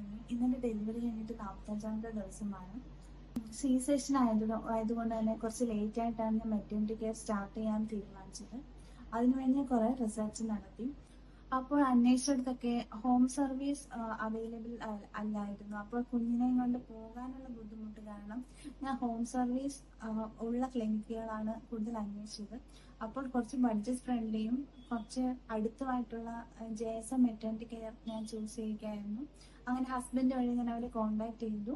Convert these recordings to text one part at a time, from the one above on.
ആന്റണി ഇന്നലെ ഡെലിവറി കഴിഞ്ഞിട്ട് നാൽപ്പത്തഞ്ചാമത്തെ ദിവസമാണ്. സി സെഷൻ ആയത് ആയതുകൊണ്ട് തന്നെ കുറച്ച് ലേറ്റ് ആയിട്ടാണ് മെറ്റേണിറ്റി കെയർ സ്റ്റാർട്ട് ചെയ്യാൻ തീരുമാനിച്ചത്. അതിനുവേണ്ടി ഞാൻ കുറെ റിസർച്ച് നടത്തി. അപ്പോൾ അന്വേഷിച്ചിടത്തൊക്കെ ഹോം സർവീസ് അവൈലബിൾ അല്ലായിരുന്നു. അപ്പോൾ കുഞ്ഞിനെ കൊണ്ട് പോകാനുള്ള ബുദ്ധിമുട്ട് കാരണം ഞാൻ ഹോം സർവീസ് ഉള്ള ക്ലിനിക്കുകളാണ് കൂടുതൽ അന്വേഷിച്ചത്. അപ്പോൾ കുറച്ച് ബഡ്ജറ്റ് ഫ്രണ്ട്ലിയും കുറച്ച് അടുത്തുമായിട്ടുള്ള J S M maternity care ഞാൻ ചൂസ് ചെയ്യുകയായിരുന്നു. അങ്ങനെ ഹസ്ബൻഡ് വഴി ഞാൻ അവരെ കോണ്ടാക്ട് ചെയ്തു.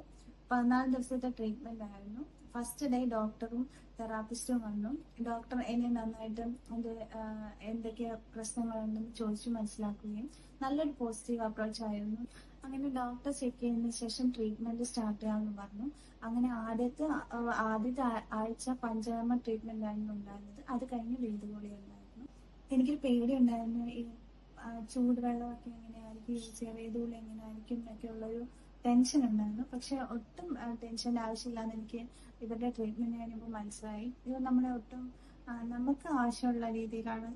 പതിനാല് ദിവസത്തെ ട്രീറ്റ്മെന്റ് ആയിരുന്നു. ഫസ്റ്റ് ഡേ ഡോക്ടറും തെറാപ്പിസ്റ്റും വന്നു. ഡോക്ടർ എന്നെ നന്നായിട്ട് എന്റെ എന്തൊക്കെ പ്രശ്നങ്ങളുണ്ടെന്ന് ചോദിച്ചു മനസ്സിലാക്കുകയും നല്ലൊരു പോസിറ്റീവ് അപ്രോച്ച് ആയിരുന്നു. അങ്ങനെ ഡോക്ടർ ചെക്ക് ചെയ്യുന്ന ശേഷം ട്രീറ്റ്മെന്റ് സ്റ്റാർട്ട് ചെയ്യാമെന്ന് പറഞ്ഞു. അങ്ങനെ ആദ്യത്തെ ആദ്യത്തെ ആഴ്ച പഞ്ചകർമ്മ ട്രീറ്റ്മെന്റ് ആയിരുന്നു ഉണ്ടായിരുന്നത്. അത് കഴിഞ്ഞ് വേദഗോളി ഉണ്ടായിരുന്നു. എനിക്കൊരു പേടി ഉണ്ടായിരുന്നു ഈ ചൂടുവെള്ളമൊക്കെ എങ്ങനെയായിരിക്കും? യൂസ് ചെയ്യുക എങ്ങനെയായിരിക്കും എന്നൊക്കെ ഉള്ളൊരു ടെൻഷൻ ഉണ്ടായിരുന്നു. പക്ഷെ ഒട്ടും ടെൻഷന്റെ ആവശ്യമില്ലാന്ന് എനിക്ക് ഇവരുടെ ട്രീറ്റ്മെന്റ് കഴിഞ്ഞപ്പോൾ മനസ്സിലായി. ഇവർ നമ്മളെ ഒട്ടും നമുക്ക് ആവശ്യമുള്ള രീതിയിലാണ്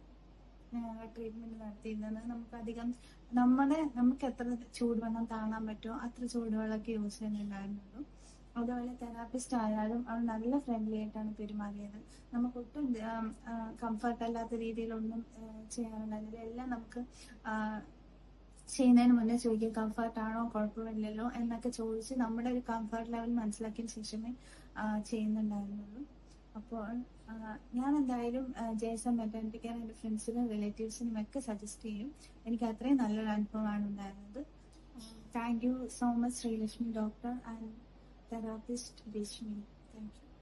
ട്രീറ്റ്മെന്റ് നടത്തിയിരുന്നത്. നമുക്ക് അധികം നമ്മുടെ നമുക്ക് എത്ര ചൂടുവെള്ളം കാണാൻ പറ്റുമോ അത്ര ചൂടുവെള്ളമൊക്കെ യൂസ് ചെയ്യുന്നുണ്ടായിരുന്നുള്ളൂ. അതുപോലെ തെറാപ്പിസ്റ്റ് ആയാലും അവൾ നല്ല ഫ്രണ്ട്ലി ആയിട്ടാണ് പെരുമാറിയത്. നമുക്ക് ഒട്ടും കംഫർട്ട് അല്ലാത്ത രീതിയിലൊന്നും ചെയ്യാറുണ്ടായിരുന്നില്ല. എല്ലാം നമുക്ക് ചെയ്യുന്നതിന് മുന്നേ ചോദിക്കും കംഫർട്ട് ആണോ കുഴപ്പമില്ലല്ലോ? എന്നൊക്കെ ചോദിച്ച് നമ്മുടെ ഒരു കംഫർട്ട് ലെവൽ മനസ്സിലാക്കിയതിന് ശേഷമേ ചെയ്യുന്നുണ്ടായിരുന്നുള്ളൂ. അപ്പോൾ ഞാൻ എന്തായാലും ജേസൺ മെറ്റേണിറ്റി കെയർ എന്റെ ഫ്രണ്ട്സിനും റിലേറ്റീവ്സിനും ഒക്കെ സജസ്റ്റ് ചെയ്യും. എനിക്ക് അത്രയും നല്ലൊരു അനുഭവമാണ് ഉണ്ടായിരുന്നത്. Thank you so much Sreelakshmi doctor and therapist Reshmi thank you